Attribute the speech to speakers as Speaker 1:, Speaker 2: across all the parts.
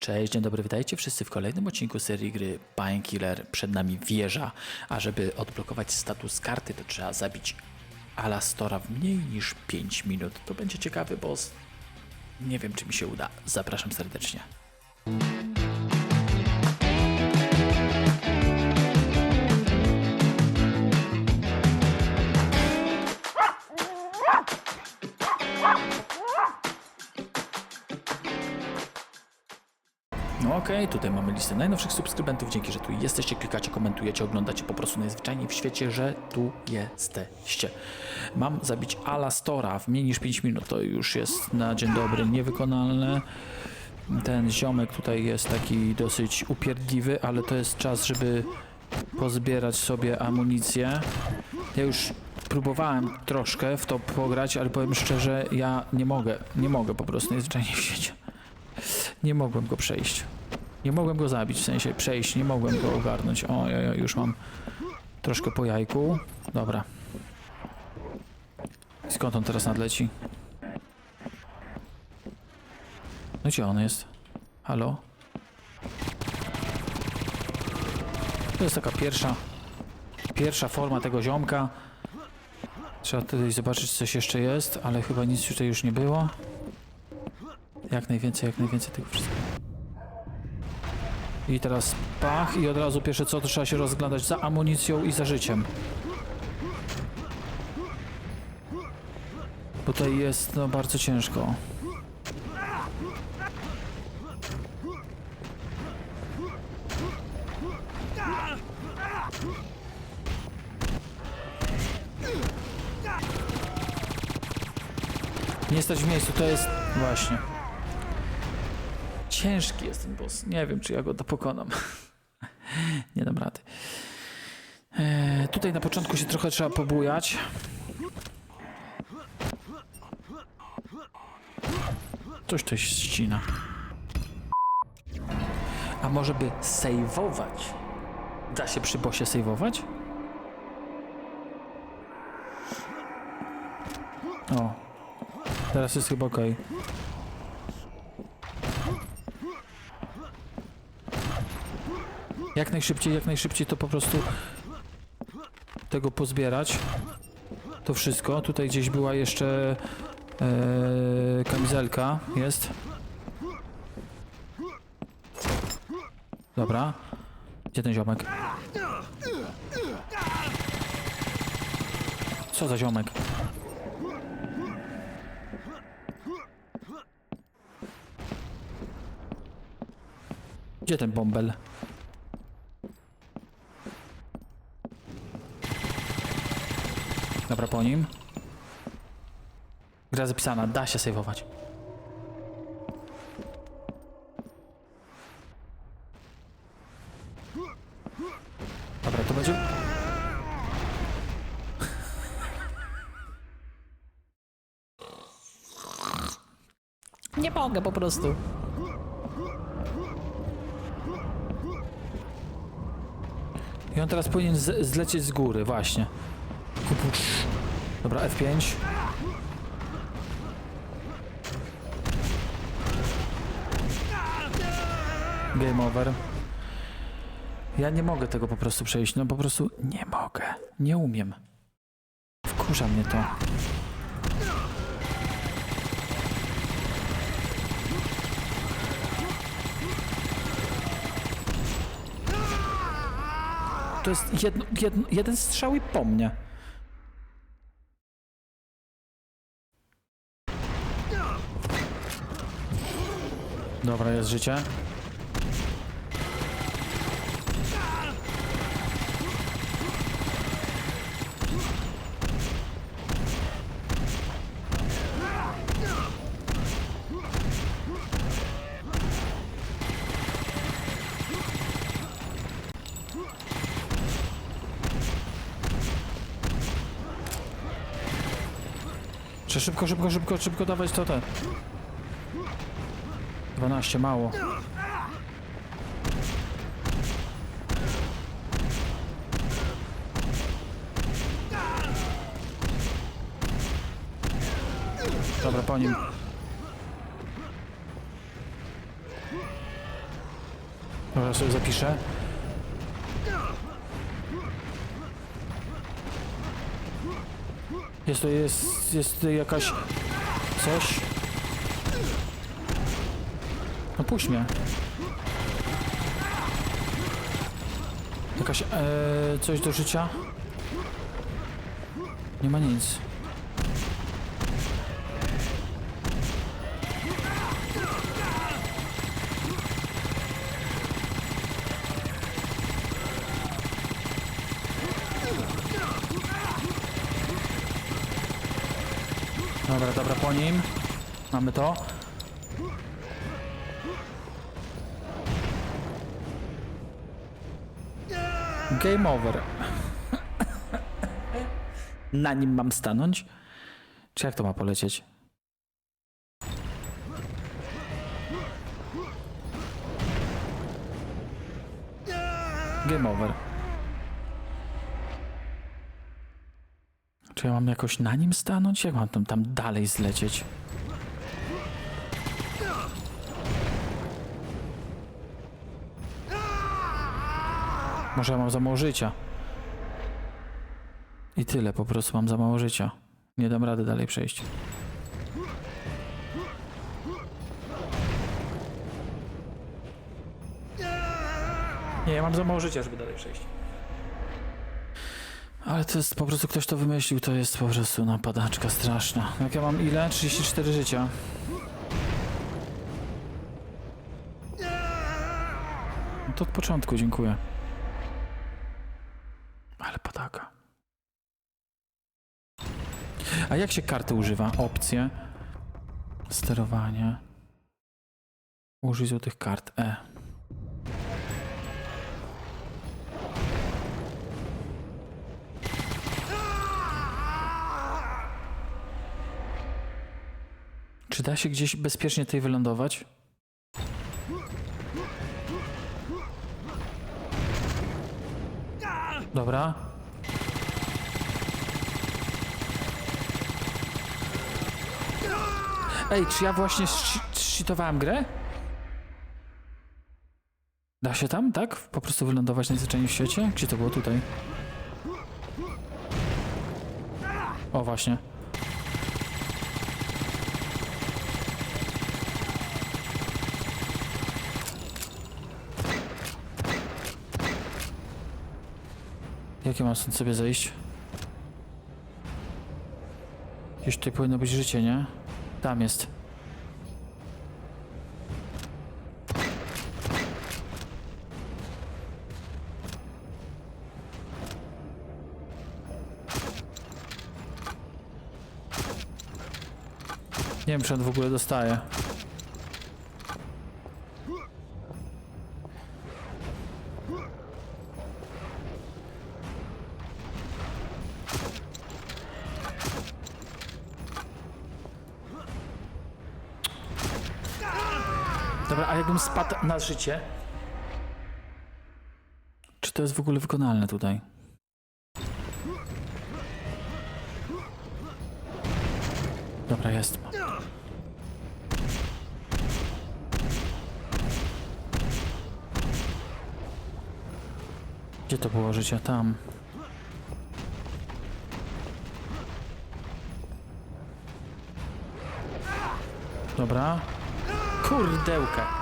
Speaker 1: Cześć, dzień dobry, witajcie wszyscy w kolejnym odcinku serii gry Painkiller. Przed nami wieża, a żeby odblokować status karty, to trzeba zabić Alastora w mniej niż 5 minut. To będzie ciekawy boss. Nie wiem, czy mi się uda. Zapraszam serdecznie. Tutaj mamy listę najnowszych subskrybentów. Dzięki, że tu jesteście, klikacie, komentujecie, oglądacie po prostu najzwyczajniej w świecie, że tu jesteście. Mam zabić Alastora w mniej niż 5 minut. To już jest na dzień dobry niewykonalne. Ten ziomek tutaj jest taki dosyć upierdliwy, ale to jest czas, żeby pozbierać sobie amunicję. Ja już próbowałem troszkę w to pograć, ale powiem szczerze, ja nie mogę, nie mogę po prostu najzwyczajniej w świecie. Nie mogłem go przejść. Nie mogłem go zabić, w sensie przejść, nie mogłem go ogarnąć. O, ja, już mam troszkę po jajku. Dobra. Skąd on teraz nadleci? No gdzie on jest? Halo? To jest taka pierwsza pierwsza forma tego ziomka. Trzeba tutaj zobaczyć, coś jeszcze jest, ale chyba nic tutaj już nie było. Jak najwięcej, jak najwięcej tego wszystkiego. I teraz pach i od razu pierwsze co, to trzeba się rozglądać za amunicją i za życiem. Tutaj jest no bardzo ciężko. Nie stać w miejscu, to jest właśnie. Ciężki jest ten boss. Nie wiem, czy ja go pokonam. Nie dam rady. Eee, tutaj na początku się trochę trzeba pobujać. Coś to ścina. A może by sejwować? Da się przy bosie sejwować? O. Teraz jest chyba okej. Jak najszybciej, jak najszybciej to po prostu tego pozbierać. To wszystko. Tutaj gdzieś była jeszcze e, kamizelka. Jest. Dobra. Gdzie ten ziomek? Co za ziomek? Gdzie ten bąbel? Dobra, po nim. Gra zapisana, da się sejwować. Dobra, to będzie... Nie mogę po prostu. I on teraz powinien z- zlecieć z góry, właśnie. Kupusz. Dobra, F5. Game over. Ja nie mogę tego po prostu przejść, no po prostu nie mogę. Nie umiem. Wkurza mnie to. To jest jedno, jedno, jeden strzał i po mnie. Dobra, jest życie. Szybko, szybko, szybko, szybko dawać to te. 12, mało. Dobra, po nim. Może sobie zapiszę. Jest to jest, jest jakaś coś. Puść mnie. Jakaś e, coś do życia? Nie ma nic. Dobra, dobra, po nim. Mamy to. Game over. Na nim mam stanąć? Czy jak to ma polecieć? Game over. Czy ja mam jakoś na nim stanąć? Jak mam tam, tam dalej zlecieć? Może ja mam za mało życia. I tyle, po prostu mam za mało życia. Nie dam rady dalej przejść. Nie, ja mam za mało życia, żeby dalej przejść. Ale to jest po prostu ktoś to wymyślił, to jest po prostu napadaczka straszna. Jak ja mam ile? 34 życia. No to od początku, dziękuję. Ale padaka. A jak się karty używa? Opcje. Sterowanie. Użyj złotych kart. E. Czy da się gdzieś bezpiecznie tutaj wylądować? Dobra. Ej, czy ja właśnie cheatowałem grę? Da się tam, tak? Po prostu wylądować najzwyczajniej w świecie? Gdzie to było? Tutaj. O, właśnie. Jakie mam stąd sobie zejść? Gdzieś tutaj powinno być życie, nie? Tam jest. Nie wiem, czy on w ogóle dostaje. Spadł na życie? Czy to jest w ogóle wykonalne tutaj? Dobra, jest. Gdzie to było życie? Tam. Dobra. Kurdełka.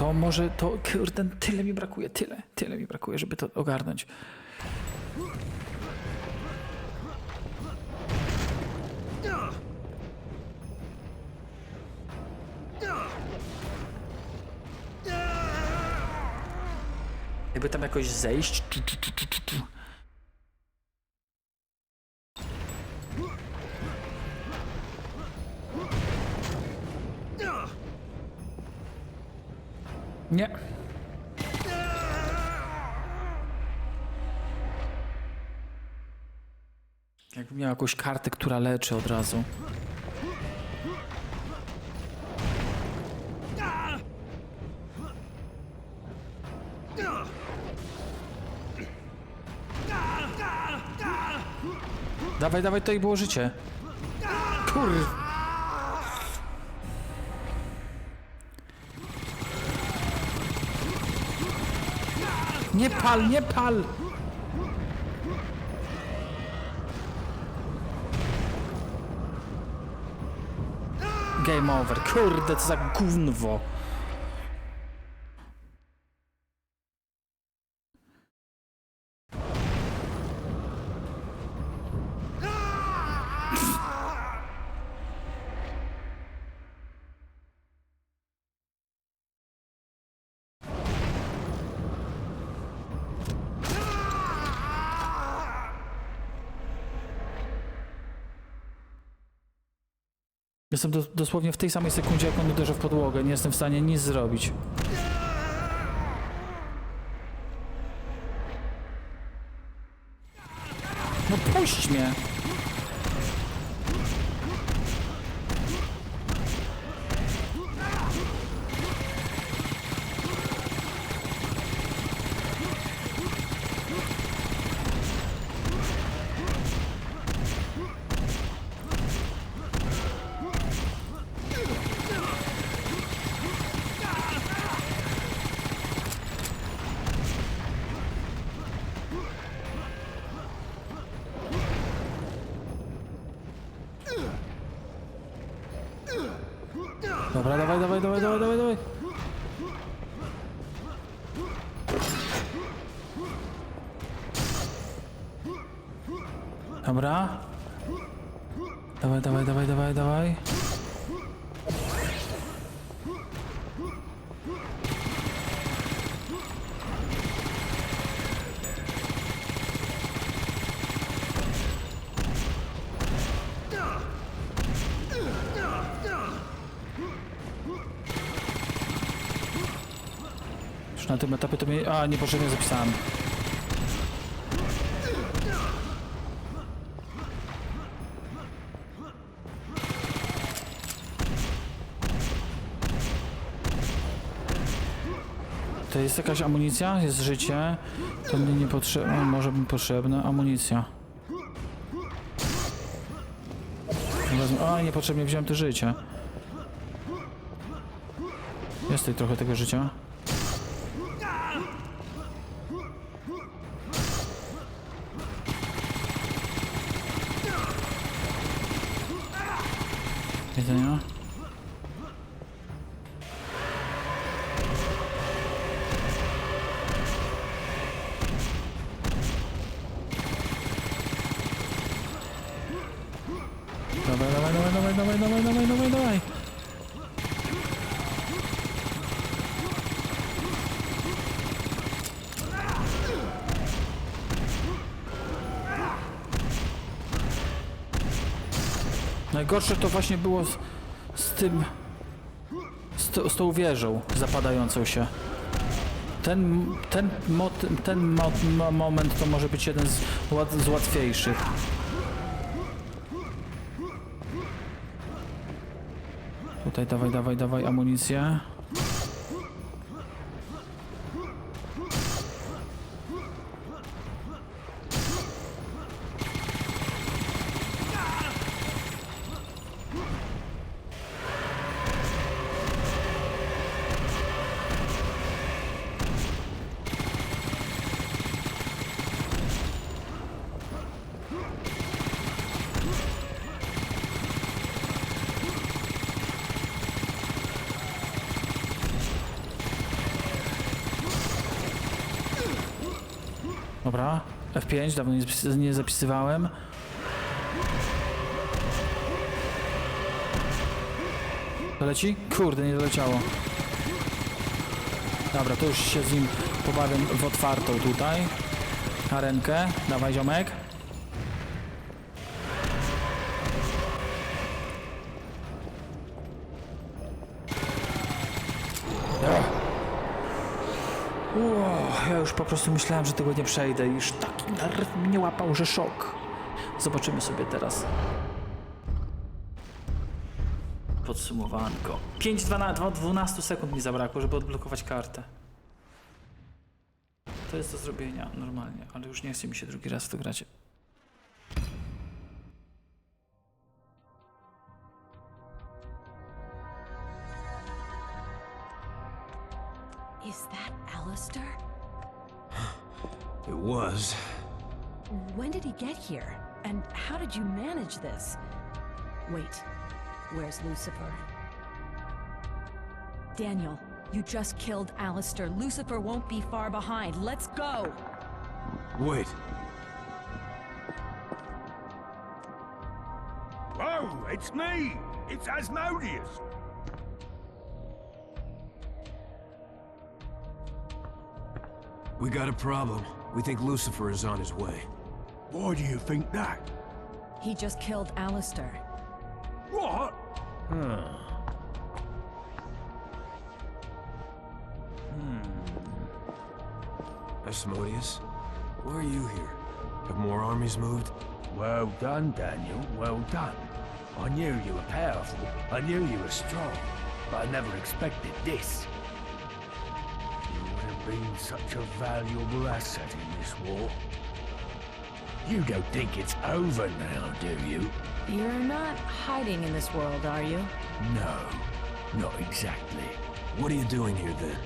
Speaker 1: To może to, kurde, tyle mi brakuje, tyle, tyle mi brakuje, żeby to ogarnąć. Jakby tam jakoś zejść. Tu, tu, tu, tu, tu, Nie. Jakbym miał jakąś kartę, która leczy od razu. Dawaj, dawaj, to i było życie. Kur... Nie pal, nie pal! Game over. Kurde, co za gówno. Jestem do, dosłownie w tej samej sekundzie, jak on uderza w podłogę. Nie jestem w stanie nic zrobić. No puść mnie! Dobra, dawaj, dawaj, dawaj, dawaj, dawaj, dawaj. Dobra. Dawaj, dawaj, dawaj, dawaj, dawaj. Na tym etapie to mnie... A, niepotrzebnie zapisałem. To jest jakaś amunicja? Jest życie? To mnie nie potrzebne. Może mi potrzebna amunicja. Wezmę. A, niepotrzebnie wziąłem to życie. Jest tutaj trochę tego życia. anything, huh? Najgorsze to właśnie było z, z tym, z, z tą wieżą zapadającą się. Ten, ten, mo, ten mo, mo, moment to może być jeden z, z łatwiejszych. Tutaj dawaj, dawaj, dawaj amunicję. Dobra, F5, dawno nie, zapis- nie zapisywałem. Leci? Kurde, nie doleciało. Dobra, to już się z nim pobawię w otwartą tutaj. Arenkę, dawaj ziomek. Ło, ja już po prostu myślałem, że tego nie przejdę. Już taki nerw mnie łapał, że szok. Zobaczymy sobie teraz. Podsumowanko. 5 12, 12 sekund mi zabrakło, żeby odblokować kartę. To jest do zrobienia normalnie, ale już nie chce mi się drugi raz w to grać.
Speaker 2: Was.
Speaker 3: When did he get here? And how did you manage this? Wait, where's Lucifer? Daniel, you just killed Alistair. Lucifer won't be far behind. Let's go!
Speaker 2: Wait.
Speaker 4: Whoa, it's me! It's Asmodeus!
Speaker 2: We got a problem. We think Lucifer is on his way.
Speaker 4: Why do you think that?
Speaker 3: He just killed Alistair.
Speaker 4: What?
Speaker 2: hmm Asmodeus? Why are you here? Have more armies moved?
Speaker 4: Well done, Daniel, well done. I knew you were powerful, I knew you were strong, but I never expected this. You would have been such a valuable asset in this war. You don't think it's over now, do you?
Speaker 3: You're not hiding in this world, are you?
Speaker 4: No, not exactly.
Speaker 2: What are you doing here then?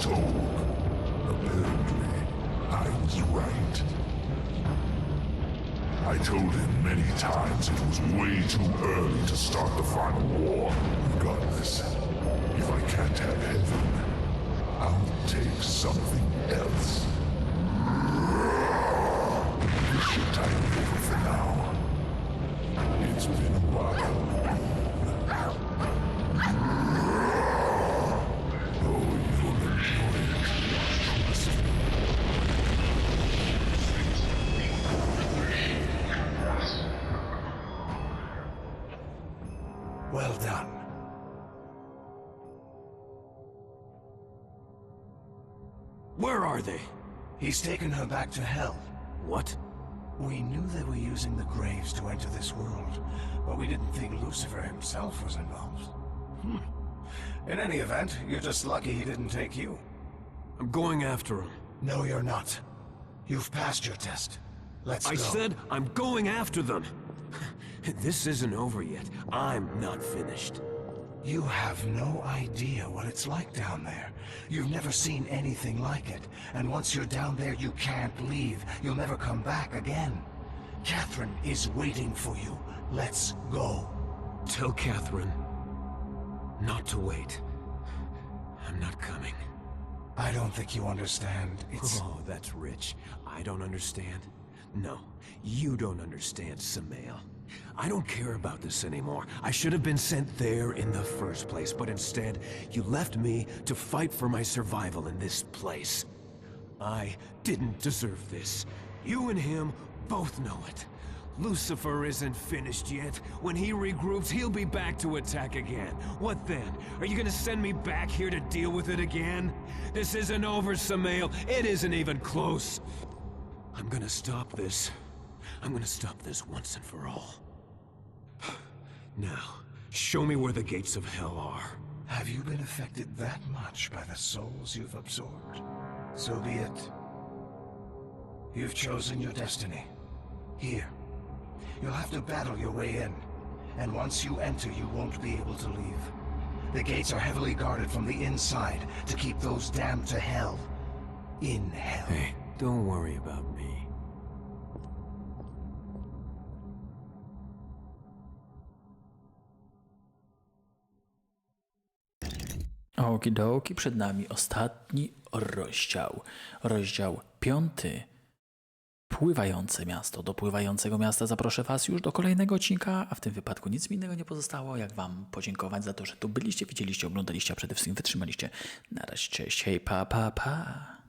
Speaker 5: Told. Apparently, I was right. I told him many times it was way too early to start the final war. Regardless, if I can't have heaven, I'll take something else. This should tide me over for now. It's been a while.
Speaker 4: Well done.
Speaker 2: Where are they?
Speaker 6: He's taken her back to hell.
Speaker 2: What?
Speaker 6: We knew they were using the graves to enter this world, but we didn't think Lucifer himself was involved. Hmm. In any event, you're just lucky he didn't take you.
Speaker 2: I'm going after him.
Speaker 6: No, you're not. You've passed your test. Let's
Speaker 2: I
Speaker 6: go.
Speaker 2: said I'm going after them. This isn't over yet. I'm not finished.
Speaker 6: You have no idea what it's like down there. You've never seen anything like it. And once you're down there, you can't leave. You'll never come back again. Catherine is waiting for you. Let's go.
Speaker 2: Tell Catherine not to wait. I'm not coming.
Speaker 6: I don't think you understand. It's...
Speaker 2: Oh, that's rich. I don't understand. No, you don't understand, Samael. I don't care about this anymore. I should have been sent there in the first place, but instead, you left me to fight for my survival in this place. I didn't deserve this. You and him both know it. Lucifer isn't finished yet. When he regroups, he'll be back to attack again. What then? Are you gonna send me back here to deal with it again? This isn't over, Samael. It isn't even close. I'm gonna stop this. I'm gonna stop this once and for all. Now, show me where the gates of hell are.
Speaker 6: Have you been affected that much by the souls you've absorbed? So be it. You've chosen your destiny. Here. You'll have to battle your way in. And once you enter, you won't be able to leave. The gates are heavily guarded from the inside to keep those damned to hell. In hell.
Speaker 2: Hey, don't worry about me.
Speaker 1: Okidoki, przed nami ostatni rozdział. Rozdział piąty. Pływające miasto. Do pływającego miasta zaproszę Was już do kolejnego odcinka, a w tym wypadku nic mi innego nie pozostało, jak Wam podziękować za to, że tu byliście, widzieliście, oglądaliście, a przede wszystkim wytrzymaliście. Na razie, cześć, hej, pa, pa, pa.